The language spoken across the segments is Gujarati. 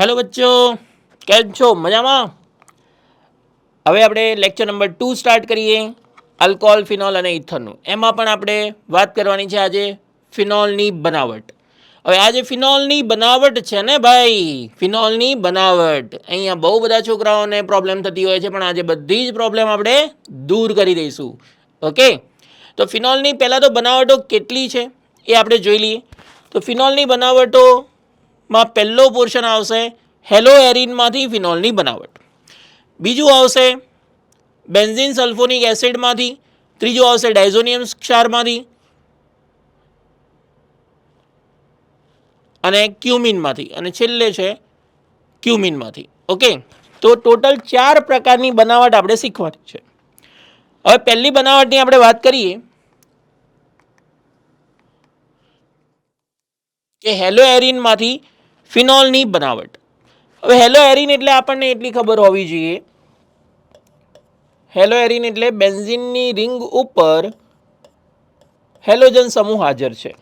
હેલો બચ્ચો, કેમ છો? મજામાં? હવે આપણે લેક્ચર નંબર ટુ સ્ટાર્ટ કરીએ આલ્કોહોલ ફિનોલ અને ઇથરનું એમાં પણ આપણે વાત કરવાની છે આજે ફિનોલની બનાવટ. હવે આજે ફિનોલની બનાવટ છે ને ભાઈ? ફિનોલની બનાવટ. અહીંયા બહુ બધા છોકરાઓને પ્રોબ્લેમ થતી હોય છે, પણ આજે બધી જ પ્રોબ્લેમ આપણે દૂર કરી દઈશું. ઓકે તો ફિનોલની પહેલાં તો બનાવટો કેટલી છે? એ આપણે જોઈ લઈએ. તો ફિનોલની બનાવટોમાં પહેલો પોર્શન આવશે હેલો એરિનમાંથી ફિનોલની બનાવટ. બીજું આવશે બેન્ઝિન સલ્ફોનિક એસિડમાંથી. ત્રીજું આવશે ડાયઝોનિયમ ક્ષારમાંથી. અને ક્યુમિનમાંથી. અને છેલ્લે છે ક્યુમિનમાંથી. ઓકે? તો ટોટલ ચાર પ્રકારની બનાવટ આપણે શીખવાની છે. હવે પહેલી બનાવટની આપણે વાત કરીએ કે હેલો એરિનમાંથી ફિનોલની બનાવટ. હવે હેલો એરિન એટલે આપણને એટલી ખબર હોવી જોઈએ. હેલો એરિન એટલે બેન્ઝિનની રિંગ ઉપર હેલોજન સમૂહ હાજર છે.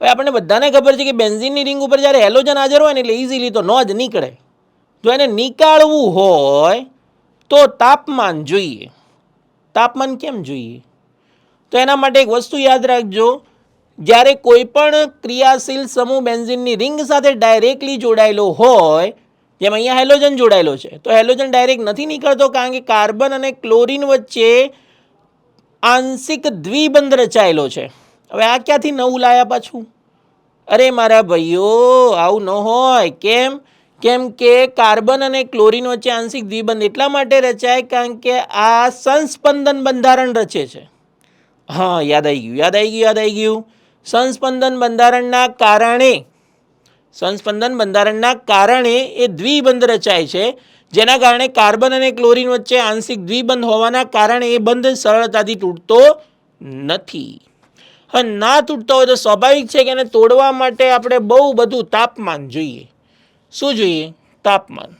હવે આપણને બધાને ખબર છે કે બેન્ઝિનની રિંગ ઉપર જ્યારે હેલોજન હાજર હોય ને એટલે ઇઝીલી તો ન જ નીકળે. જો એને નીકાળવું હોય તો તાપમાન જોઈએ. તાપમાન કેમ જોઈએ? તો એના માટે એક વસ્તુ યાદ રાખજો. જ્યારે કોઈ પણ ક્રિયાશીલ સમૂહ બેન્ઝિનની રિંગ સાથે ડાયરેક્ટલી જોડાયેલો હોય, જેમ અહીંયા હેલોજન જોડાયેલો છે, તો હેલોજન ડાયરેક્ટ નથી નીકળતો કારણ કે કાર્બન અને ક્લોરિન વચ્ચે આંશિક દ્વિબંધ રચાયેલો છે. હવે આ ક્યાંથી નવું લાયા પાછું? અરે મારા ભાઈઓ, આવું ન હોય. કેમ? કેમ કે કાર્બન અને ક્લોરિન વચ્ચે આંશિક દ્વિબંધ એટલા માટે રચાય કારણ કે આ સંસ્પંદન બંધારણ રચે છે. હા, યાદ આવી ગયું, યાદ આવી ગયું, યાદ આવી ગયું. સંસ્પંદન બંધારણના કારણે. સંસ્પંદન બંધારણના કારણે એ દ્વિબંધ રચાય છે, જેના કારણે કાર્બન અને ક્લોરિન વચ્ચે આંશિક દ્વિબંધ હોવાના કારણે એ બંધ સરળતાથી તૂટતો નથી. હવે ના તૂટતો હોય તો સ્વાભાવિક છે કે એને તોડવા માટે આપણે બહુ બધું તાપમાન જોઈએ. શું જોઈએ? તાપમાન.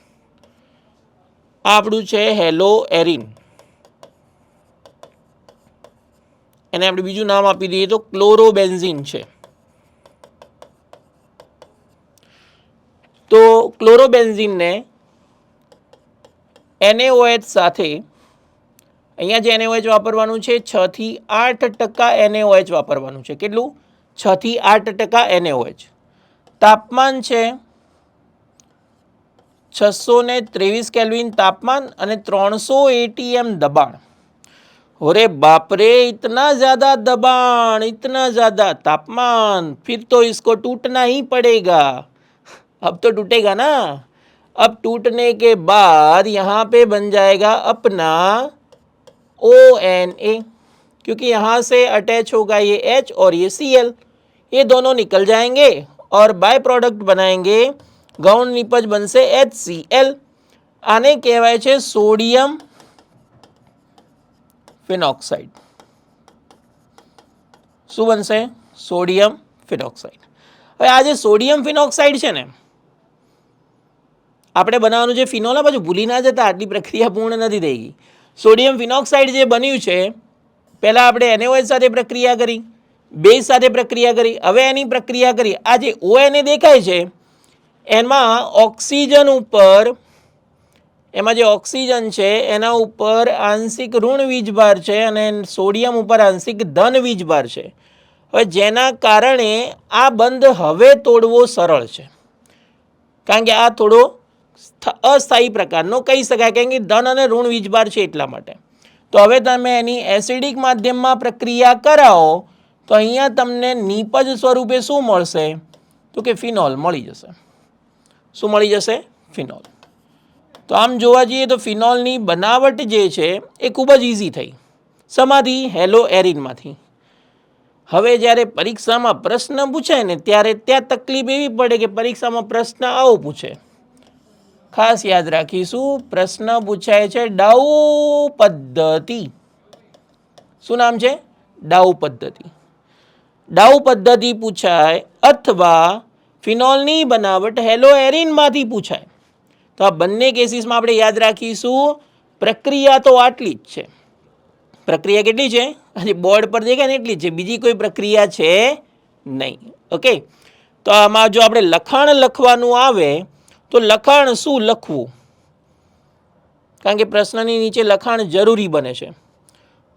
આપણું છે હેલો એરિન. એને આપણે બીજું નામ આપી દઈએ તો ક્લોરોબેન્ઝિન છે. તો ક્લોરોબેન્ઝિનને એનએઓએચ સાથે, અહીંયા જે એનએઓએચ વાપરવાનું છે, છથી આઠ ટકા એનએઓએચ વાપરવાનું છે. કેટલું? છથી આઠ ટકા એનએઓએચ. તાપમાન છે છસો ત્રેવીસ કેલ્વિન તાપમાન અને ત્રણસો એટીએમ દબાણ. अरे बाप रे इतना ज्यादा दबाण इतना ज्यादा तापमान फिर तो इसको टूटना ही पड़ेगा अब तो टूटेगा ना अब टूटने के बाद यहाँ पे बन जाएगा अपना ओ एन ए क्योंकि यहाँ से अटैच होगा ये एच और ये सी एल ये दोनों निकल जाएंगे और बाय प्रोडक्ट बनाएंगे गौण निपज बन से एच सी एल आने कहवाय છે સોડિયમ ફિનોક્સાઇડ શું બનશે? સોડિયમ ફિનોક્સાઇડ હવે આ જે સોડિયમ ફિનોક્સાઇડ છે ને, આપણે બનાવવાનું જે ફિનોલ આ પાછું ભૂલી ના જતા, આટલી પ્રક્રિયા પૂર્ણ નથી થઈ ગઈ. સોડિયમ ફિનોક્સાઇડ જે બન્યું છે, પહેલાં આપણે એનએઓએચ સાથે પ્રક્રિયા કરી બેઝ સાથે પ્રક્રિયા કરી, હવે એની પ્રક્રિયા કરી. આ જે ઓએનએ દેખાય છે, એમાં ઓક્સિજન ઉપર એમાં જે ઓક્સિજન છે, એના ઉપર આંશિક ઋણ વીજભાર છે અને સોડિયમ ઉપર આંશિક ધન વીજભાર છે. હવે જેના કારણે આ બંધ હવે તોડવો સરળ છે. કારણ કે આ થોડો સ્થ- અસ્થાયી પ્રકારનો કહી શકાય, કારણ કે ધન અને ઋણ વીજભાર છે એટલા માટે. તો હવે તમે એની એસિડિક માધ્યમમાં પ્રક્રિયા કરાવો, તો અહીંયા તમને નીપજ સ્વરૂપે શું મળશે? તો કે ફિનોલ મળી જશે. શું મળી જશે? ફિનોલ. તો આમ જોવા જઈએ તો ફિનોલની બનાવટ જે છે એ ખૂબ જ ઇઝી થઈ. સમાધિ હેલો એરિનમાંથી. હવે જ્યારે પરીક્ષામાં પ્રશ્ન પૂછાય ને ત્યારે ત્યાં તકલીફ એવી પડે કે પરીક્ષામાં પ્રશ્ન આવો પૂછે. ખાસ યાદ રાખીશું, પ્રશ્ન પૂછાય છે ડાઉ પદ્ધતિ. શું નામ છે? ડાઉ પદ્ધતિ. ડાઉ પદ્ધતિ પૂછાય અથવા ફિનોલની બનાવટ હેલો એરિનમાંથી પૂછાય. તો આ બંને કેસીસમાં આપણે યાદ રાખીશું, પ્રક્રિયા તો આટલી જ છે. પ્રક્રિયા કેટલી છે? આજે બોર્ડ પર દેખાય ને એટલી જ છે, બીજી કોઈ પ્રક્રિયા છે નહીં. ઓકે તો આમાં જો આપણે લખાણ લખવાનું આવે, તો લખાણ શું લખવું? કારણ કે પ્રશ્નની નીચે લખાણ જરૂરી બને છે.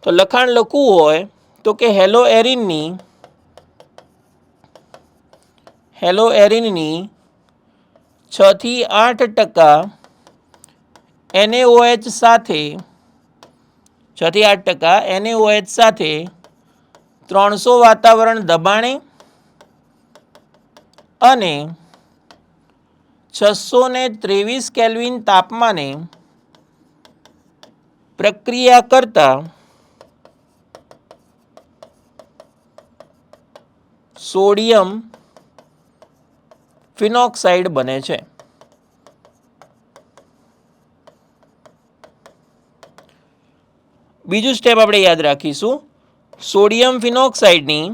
તો લખાણ લખવું હોય, તો કે હેલો એરિનની હેલો એરિનની છ થી આઠ ટકા એનએઓએચ સાથે છ થી આઠ ટકા એનએઓએચ સાથે ત્રણસો વાતાવરણ દબાણે અને છસો ને ત્રેવીસ કેલ્વિન તાપમાને પ્રક્રિયા કરતા સોડિયમ ફિનોક્સાઇડ બને છે. બીજું સ્ટેપ આપણે યાદ રાખીશું. સોડિયમ ફિનોક્સાઇડની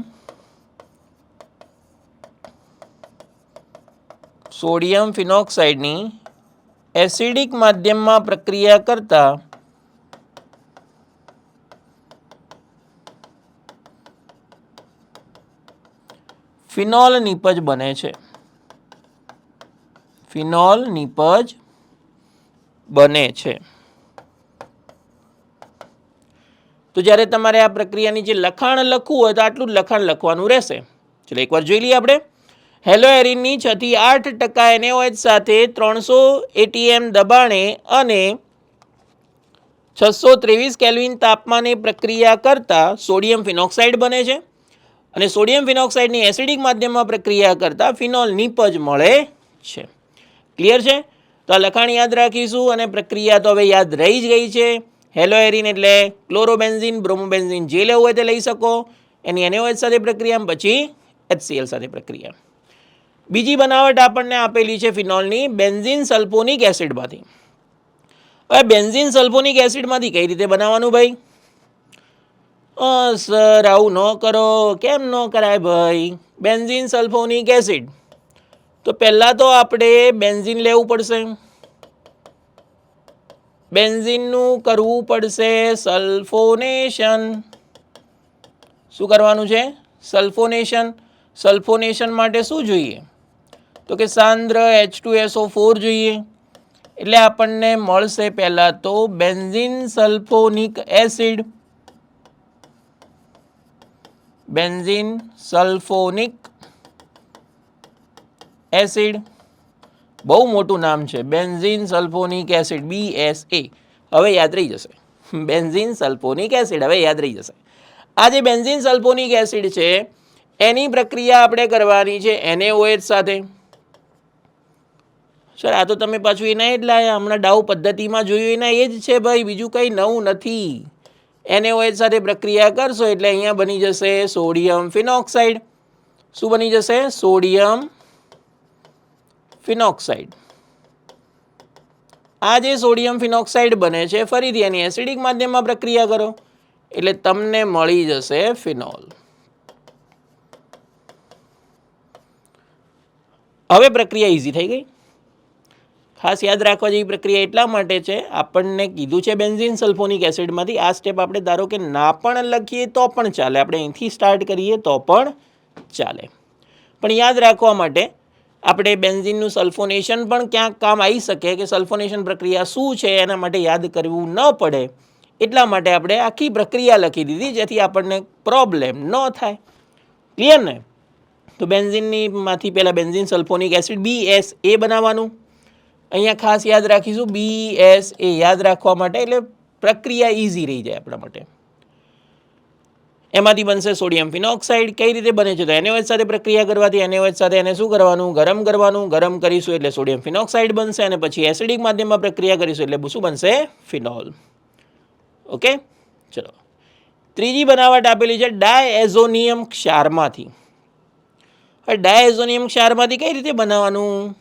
સોડિયમ ફિનોક્સાઇડની એસિડિક માધ્યમમાં પ્રક્રિયા કરતા ફિનોલ નીપજ બને છે. ફિનોલ નિપજ બને છે. તો જ્યારે તમારે આ પ્રક્રિયાની જે લખાણ લખવું હોય તો આટલું લખાણ લખવાનું રહેશે. ચલો એકવાર જોઈ લઈએ આપણે. હેલો એરિનની છ થી આઠ ટકા એનએઓએચ સાથે ત્રણસો એટીએમ દબાણે અને છસો ત્રેવીસ કેલ્વિન તાપમાને પ્રક્રિયા કરતાં સોડિયમ ફિનોક્સાઇડ બને છે. અને સોડિયમ ફિનોક્સાઇડની એસિડિક માધ્યમમાં પ્રક્રિયા કરતાં ફિનોલ નિપજ મળે છે. ક્લિયર છે? તો આ લખાણ યાદ રાખીશું અને પ્રક્રિયા તો હવે યાદ રહી જ ગઈ છે. હેલોએરિન એટલે ક્લોરોબેન્ઝિન બ્રોમોબેન્ઝિન જે લેવું હોય તે લઈ શકો. એની એનએઓએચ સાથે પ્રક્રિયા પછી એચસીએલ સાથે પ્રક્રિયા. બીજી બનાવટ આપણને આપેલી છે ફિનોલની બેન્ઝિન સલ્ફોનિક એસિડમાંથી. હવે બેન્ઝિન સલ્ફોનિક એસિડમાંથી કઈ રીતે બનાવવાનું ભાઈ? સર, આવું ન કરો. કેમ ન કરાય ભાઈ? Benzene sulphonic acid. તો પહેલાં તો આપણે બેન્ઝિન લેવું પડશે. બેન્ઝિનનું કરવું પડશે સલ્ફોનેશન. શું કરવાનું છે? સલ્ફોનેશન. સલ્ફોનેશન માટે શું જોઈએ? તો કે સાંદ્ર એચ ટુ એસઓ ફોર જોઈએ. એટલે આપણને મળશે પહેલાં તો benzene sulphonic acid. Benzene sulphonic acid. બહુ મોટું નામ છે. Benzene sulphonic acid B S A હવે યાદ રહી જશે. બેન્ઝિન સલ્ફોનિક એસિડ, હવે યાદ રહી જશે. આ જે બેન્ઝિન સલ્ફોનિક એસિડ છે, એની પ્રક્રિયા આપણે કરવાની છે એનએઓએચ સાથે. સર, આ તો તમે પાછું એના જ હમણાં ડાઉ પદ્ધતિમાં જોયું, એના એ જ છે ભાઈ. બીજું કંઈ નવું નથી. એનએઓએચ સાથે પ્રક્રિયા કરશો એટલે અહીંયા બની જશે સોડિયમ ફિનોક્સાઇડ. શું બની જશે? Sodium phenoxide. આ જે સોડિયમ ફિનોક્સાઇડ બને છે, ફરીથી એની એસિડિક માધ્યમમાં પ્રક્રિયા કરો, એટલે તમને મળી જશે ફિનોલ. હવે પ્રક્રિયા ઇઝી થઈ ગઈ. ખાસ યાદ રાખવા જેવી પ્રક્રિયા એટલા માટે છે, આપણને કીધું છે બેન્ઝિન સલ્ફોનિક એસિડમાંથી. આ સ્ટેપ આપણે ધારો કે ના પણ લખીએ તો પણ ચાલે. આપણે અહીંથી સ્ટાર્ટ કરીએ તો પણ ચાલે. પણ યાદ રાખવા માટે આપણે બેન્ઝિનનું સલ્ફોનેશન પણ ક્યાંક કામ આવી શકે કે સલ્ફોનેશન પ્રક્રિયા શું છે એના માટે યાદ કરવું ન પડે. એટલા માટે આપણે આખી પ્રક્રિયા લખી દીધી જેથી આપણને પ્રોબ્લેમ ન થાય. ક્લિયર ને? તો બેન્ઝિનની માંથી પહેલાં benzene sulphonic acid B S A બનાવવાનું. અહીંયા ખાસ યાદ રાખીશું બી એસ એ યાદ રાખવા માટે એટલે પ્રક્રિયા ઇઝી રહી જાય આપણા માટે. એમાંથી બનશે સોડિયમ ફિનોક્સાઇડ. કઈ રીતે બને છે તો NaOH સાથે પ્રક્રિયા કરવાથી NaOH સાથે એને શું કરવાનું? ગરમ કરવાનું. ગરમ કરીશું એટલે સોડિયમ ફિનોક્સાઇડ બનશે અને પછી એસિડિક માધ્યમમાં પ્રક્રિયા કરીશું એટલે શું બનશે ફિનોલ. ઓકે? ચલો. ત્રીજી બનાવટ આપેલી છે ડાયએઝોનિયમ ક્ષારમાંથી. હવે ડાયએઝોનિયમ ક્ષારમાંથી કઈ રીતે બનાવવાનું?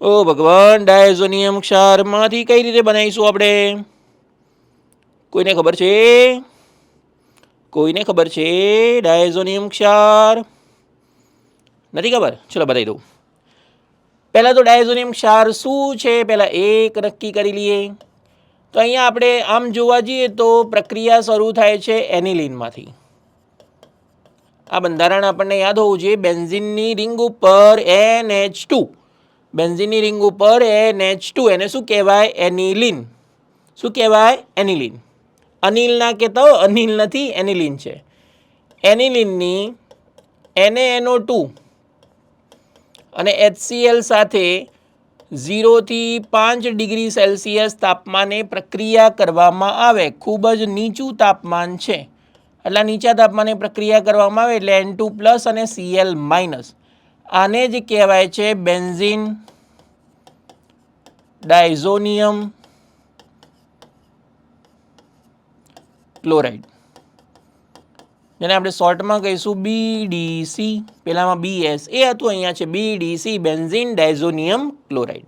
ઓ ભગવાન, ડાયઝોનિયમ ક્ષારમાંથી કઈ રીતે બનાવીશું આપણે? કોઈને ખબર છે? કોઈને ખબર છે? ડાયઝોનિયમ ક્ષાર. નથી ખબર? ચલો બતાવી દઉં. પહેલાં તો ડાયઝોનિયમ ક્ષાર શું છે? પહેલાં એક નક્કી કરી લઈએ. તો અહીંયા આપણે આમ જોવા જઈએ તો પ્રક્રિયા શરૂ થાય છે એનિલિનમાંથી. આ બંધારણ આપણને યાદ હોવું જોઈએ. બેન્ઝિનની રિંગ ઉપર એન એચ ટુ. બેન્ઝિનની રિંગ ઉપર એન એચ ટુ. એને શું કહેવાય? એનિલિન. શું કહેવાય? એનિલિન. અનિલ ના કહેતા હોય અનિલ નથી, એનિલિન છે. એનિલિનની એનએનઓ ટુ અને એચસીએલ સાથે ઝીરોથી પાંચ ડિગ્રી સેલ્સિયસ તાપમાને પ્રક્રિયા કરવામાં આવે. ખૂબ જ નીચું તાપમાન છે. એટલા નીચા તાપમાને પ્રક્રિયા કરવામાં આવે એટલે એન ટુ પ્લસ અને સીએલ માઇનસ. આને જ કહેવાય છે બેન્ઝિન, ડાયઝોનિયમ ક્લોરાઇડ જેને આપણે શોર્ટમાં કહીશું બીડીસી પેલામાં બીએસ એ હતું અહીંયા છે બીડીસી બેન્ઝિન ડાયઝોનિયમ ક્લોરાઇડ.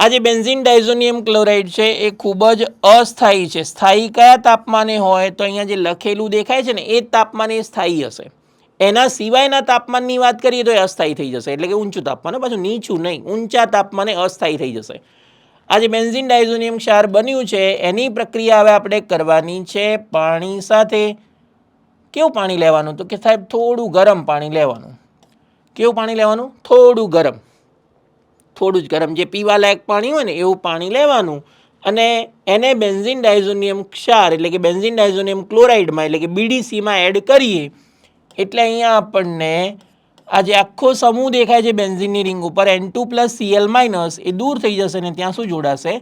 આ જે બેન્ઝિન ડાયઝોનિયમ ક્લોરાઇડ છે, એ ખૂબ જ અસ્થાયી છે. સ્થાયી કયા તાપમાને હોય તો અહીંયા જે લખેલું દેખાય છે ને, એ તાપમાને સ્થાયી હશે. એના સિવાયના તાપમાનની વાત કરીએ તો એ અસ્થાયી થઈ જશે. એટલે કે ઊંચું તાપમાન. પાછું નીચું નહીં. ઊંચા તાપમાને અસ્થાયી થઈ જશે. આ જે બેન્ઝિન ડાયઝોનિયમ ક્ષાર બન્યું છે, એની પ્રક્રિયા હવે આપણે કરવાની છે પાણી સાથે. કેવું પાણી લેવાનું? તો કે સાહેબ, થોડું ગરમ પાણી લેવાનું. કેવું પાણી લેવાનું? થોડું ગરમ. થોડું જ ગરમ. જે પીવા લાયક પાણી હોય ને, એવું પાણી લેવાનું. અને એને બેન્ઝિન ડાયઝોનિયમ ક્ષાર, એટલે કે બેન્ઝિન ડાયઝોનિયમ ક્લોરાઇડમાં, એટલે કે બીડીસીમાં એડ કરીએ. એટલે અહીંયા આપણને આ જે આખો સમૂહ દેખાય છે બેન્ઝિનની રિંગ ઉપર. N two plus C L minus એ દૂર થઈ જશે ને ત્યાં શું જોડાશે?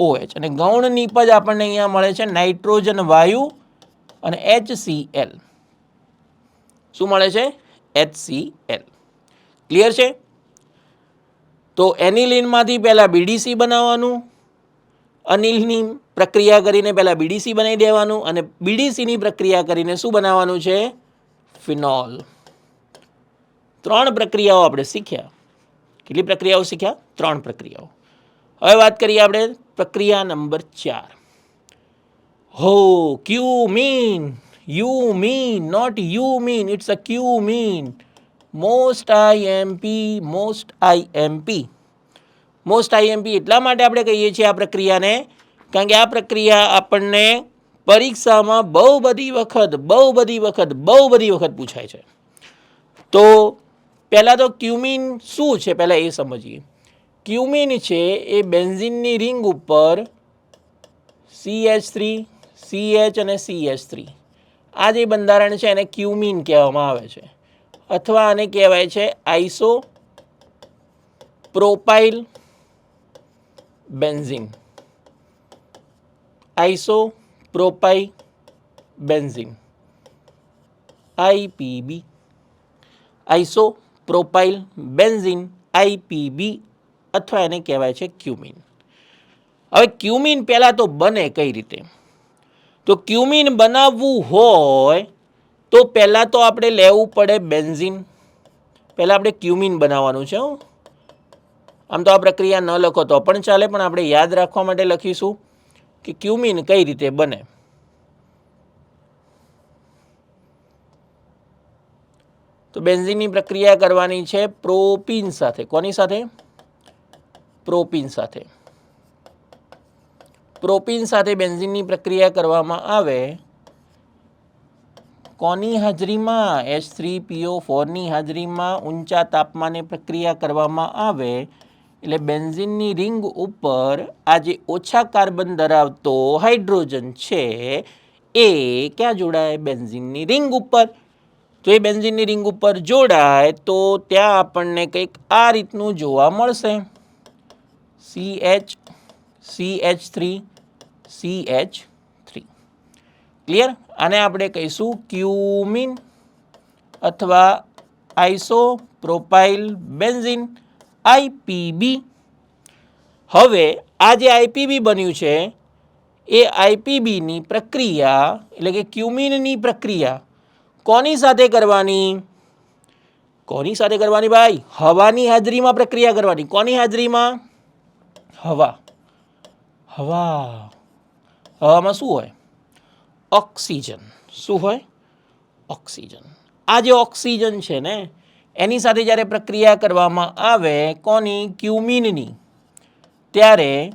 ઓએચ અને ગૌણ નીપજ આપણને અહીંયા મળે છે નાઇટ્રોજન વાયુ અને એચ શું મળે છે? એચ ક્લિયર છે? તો એનિલિનમાંથી પહેલાં બીડીસી બનાવવાનું, અનિલની પ્રક્રિયા કરીને પહેલાં બીડીસી બનાવી દેવાનું અને બીડીસીની પ્રક્રિયા કરીને શું બનાવવાનું છે? ફિનોલ ત્રણ પ્રક્રિયાઓ આપણે શીખ્યા. કેટલી પ્રક્રિયાઓ શીખ્યા? ત્રણ પ્રક્રિયાઓ. હવે વાત કરીએ આપણે પ્રક્રિયા નંબર ચાર. હો, cumene? You mean, not you mean. It's a cumene. Most I M most I M P. Most I M P એટલા માટે આપણે કહીએ છીએ આ પ્રક્રિયાને, કારણ કે આ પ્રક્રિયા આપણને પરીક્ષામાં બહુ બધી વખત, બહુ બધી વખત, બહુ બધી વખત પૂછાય છે. તો પહેલાં તો ક્યુમિન શું છે? પહેલાં એ સમજીએ. ક્યુમિન છે એ બેન્ઝિનની રિંગ ઉપર C H three C H અને સી એચ થ્રી આ જે બંધારણ છે એને ક્યુમિન કહેવામાં આવે છે. અથવા આને કહેવાય છે isopropyl benzene. Isopropyl benzene IPB isopropyl benzene IPB અથવા એને કહેવાય છે ક્યુમિન. હવે ક્યુમિન પહેલાં તો બને કઈ રીતે? તો ક્યુમિન બનાવવું હોય તો પહેલાં તો આપણે લેવું પડે બેન્ઝિન. પહેલાં આપણે ક્યુમિન બનાવવાનું છે આમ તો આ પ્રક્રિયા ન લખો તો પણ ચાલે, પણ આપણે યાદ રાખવા માટે લખીશું કે ક્યુમિન કઈ રીતે બને? તો બેન્ઝીનની પ્રક્રિયા કરવાની છે પ્રોપીન સાથે. કોની સાથે? પ્રોપીન સાથે. પ્રોપીન સાથે બેન્ઝીનની પ્રક્રિયા કરવામાં આવે. કોની હાજરીમાં? એચ થ્રી પીઓ ફોરની હાજરીમાં ઊંચા તાપમાને પ્રક્રિયા કરવામાં આવે. એટલે બેન્ઝીનની રિંગ ઉપર આ જે ઓછા કાર્બન ધરાવતો હાઇડ્રોજન છે. એ ક્યાં જોડાય? બેન્ઝીનની રિંગ ઉપર. તો એ બેન્ઝિનની રિંગ ઉપર જોડાય તો ત્યાં આપણને કંઈક આ રીતનું જોવા મળશે. C H C H three C H three clear આને આપણે કહીશું ક્યુમિન અથવા આઈસો પ્રોપાઇલ બેન્ઝિન આઈપીબી હવે આ જે આઈપીબી બન્યું છે, એ આઈપીબીની પ્રક્રિયા, એટલે કે ક્યુમિનની પ્રક્રિયા કોની સાથે કરવાની? કોની સાથે કરવાની ભાઈ? હવાની હાજરીમાં પ્રક્રિયા કરવાની. કોની હાજરીમાં? હવા. હવા. હવામાં શું હોય? ઓક્સિજન. શું હોય? ઓક્સિજન. આ જે ઓક્સિજન છે ને, એની સાથે જ્યારે પ્રક્રિયા કરવામાં આવે કોની? ક્યુમિનની. ત્યારે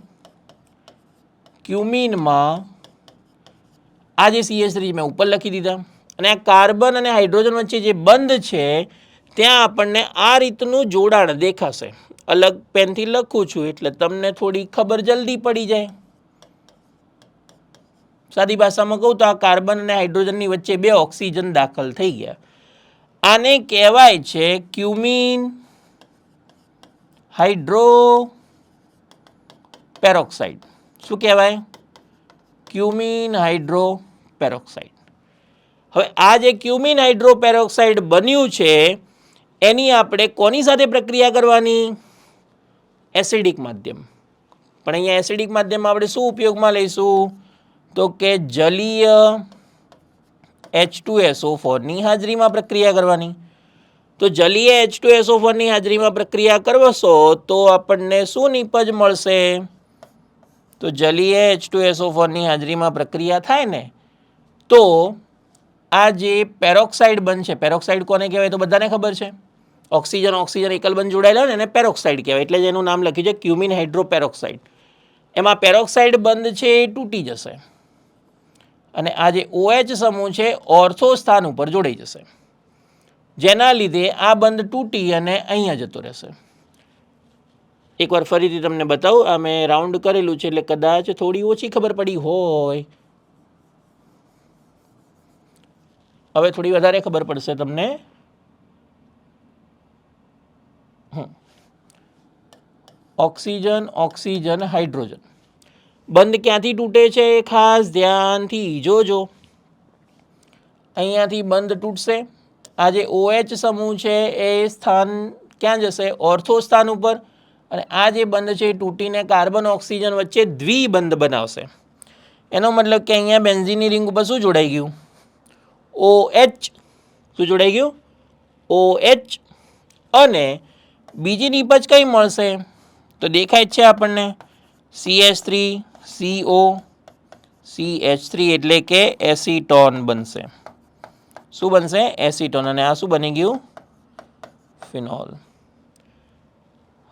ક્યુમિનમાં આ જે સીએસ થ્રી મેં ઉપર લખી દીધા. અને આ કાર્બન અને હાઇડ્રોજન વચ્ચે જે બંધ છે, ત્યાં આપણને આ રીતનું જોડાણ દેખાશે. અલગ પેનથી લખું છું એટલે તમને થોડી ખબર જલ્દી પડી જાય. સાદી ભાષામાં કહું તો આ કાર્બન અને હાઇડ્રોજનની વચ્ચે બે ઓક્સિજન દાખલ થઈ ગયા. આને કહેવાય છે ક્યુમિન હાઇડ્રો પેરોક્સાઇડ શું કહેવાય? ક્યુમિન હાઇડ્રો પેરોક્સાઇડ હવે આ જે ક્યુમિન હાઇડ્રોપેરોક્સાઇડ બન્યું છે, એની આપણે કોની સાથે પ્રક્રિયા કરવાની? એસિડિક માધ્યમ. પણ અહીંયા એસિડિક માધ્યમમાં આપણે શું ઉપયોગમાં લઈશું? તો કે જલીય એચ ટુ એસઓ ફોરની હાજરીમાં પ્રક્રિયા કરવાની. તો જલીય એચ ટુ એસઓ ફોરની હાજરીમાં પ્રક્રિયા કરશો તો આપણને શું નિપજ મળશે? તો જલીય એચ ટુ એસઓ ફોરની હાજરીમાં પ્રક્રિયા થાય ને? તો આ જે પેરોક્સાઇડ બનશે, પેરોક્સાઇડ કોને કહેવાય તો બધાને ખબર છે? ઓક્સિજન ઓક્સિજન એકલ બંધ જોડાયેલા હોય ને એને પેરોક્સાઇડ કહેવાય, એટલે જ એનું નામ લખ્યું છે ક્યુમિન હાઇડ્રોપેરોક્સાઇડ. એમાં પેરોક્સાઇડ બંધ છે એ તૂટી જશે. અને આ જે ઓએચ સમૂહ છે, ઓર્થો સ્થાન ઉપર જોડાઈ જશે. જેના લીધે આ બંધ તૂટી અને અહીંયા જતો રહેશે. એકવાર ફરીથી તમને બતાવું, આ મેં રાઉન્ડ કરેલું છે એટલે કદાચ થોડી ઓછી ખબર પડી હોય. હવે થોડી વધારે ખબર પડશે તમને. Oxygen oxygen, hydrogen. બંધ ક્યાંથી તૂટે છે ખાસ ધ્યાનથી જોજો. અહીંયાથી બંધ તૂટશે. આ જે ઓએચ સમૂહ છે એ સ્થાન ક્યાં જશે? ઓર્થો સ્થાન ઉપર. અને આ જે બંધ છે તૂટીને કાર્બન ઓક્સિજન વચ્ચે દ્વિબંધ બનાવશે. એનો મતલબ કે અહીંયા બેન્ઝીનની રિંગ ઉપર શું જોડાઈ ગયું? ઓ એચ શું જોડાઈ ગયું? ઓ એચ અને બીજી નીપજ કઈ મળશે? તો દેખાય છે આપણને C H three C O C H three એટલે કે એસીટોન બનશે. શું બનશે? એસીટોન. અને આ શું બની ગયું? ફિનોલ.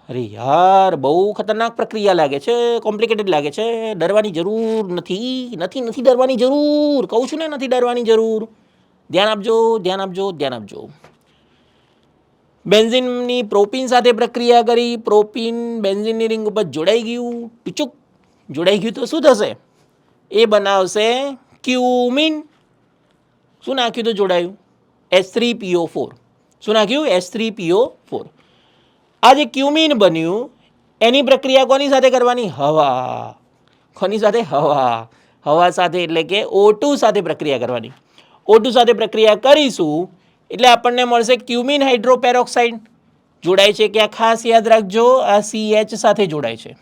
અરે યાર, બહુ ખતરનાક પ્રક્રિયા લાગે છે, કોમ્પ્લિકેટેડ લાગે છે. ડરવાની જરૂર નથી નથી નથી ડરવાની જરૂર. કહું છું ને, નથી ડરવાની જરૂર. ધ્યાન આપજો ધ્યાન આપજો ધ્યાન આપજો બેન્ઝિનની પ્રોપીન સાથે પ્રક્રિયા કરી પ્રોપીન બેન્ઝિનની રિંગ ઉપર જોડાઈ ગયું ટુચુક જોડાઈ ગયું તો શું થશે એ બનાવશે ક્યુમિન શું નાખ્યું તો જોડાયું એસ થ્રી પીઓ ફોર શું નાખ્યું એસ થ્રી પીઓ ફોર આ જે ક્યુમિન બન્યું એની પ્રક્રિયા કોની સાથે કરવાની હવા કોની સાથે હવા હવા સાથે એટલે કે O2 સાથે પ્રક્રિયા કરવાની O2 સાથે પ્રક્રિયા કરીશું, એટલે આપણને મળશે ક્યુમિન હાઇડ્રોપેરોક્સાઇડ. જોડાય છે કે આ ખાસ યાદ રાખજો, આ CH સાથે જોડાય છે.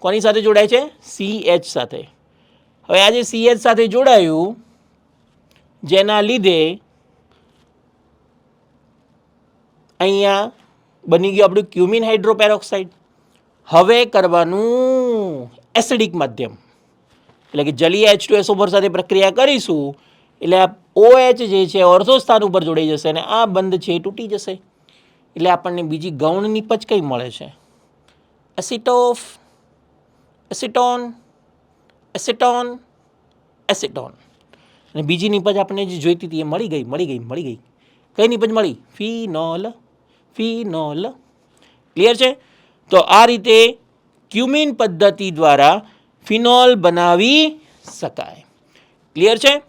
કોની સાથે જોડાય છે? CH સાથે. હવે આ જે એચ સાથે જોડાયું, જેના લીધે અહીંયા બની ગયું આપણું ક્યુમિન હાઇડ્રોપેરોક્સાઇડ. હવે કરવાનું એસિડિક માધ્યમ. એટલે કે જલીય એચ ટુ એસો સાથે પ્રક્રિયા કરીશું એટલે આ OH જે છે અર્ધો સ્થાન ઉપર જોડાઈ જશે અને આ બંધ છે એ તૂટી જશે. એટલે આપણને બીજી ગૌણ પચકઈ કઈ મળે છે? એસિટોફ, એસિટોન એસિટોન એસિટોન. અને બીજી નિપજ આપણને જે જોઈતી હતી એ મળી ગઈ મળી ગઈ મળી ગઈ. કઈ નિપજ મળી? Phenol phenol. ક્લિયર છે? તો આ રીતે ક્યુમિન પદ્ધતિ દ્વારા ફિનોલ બનાવી શકાય. ક્લિયર છે?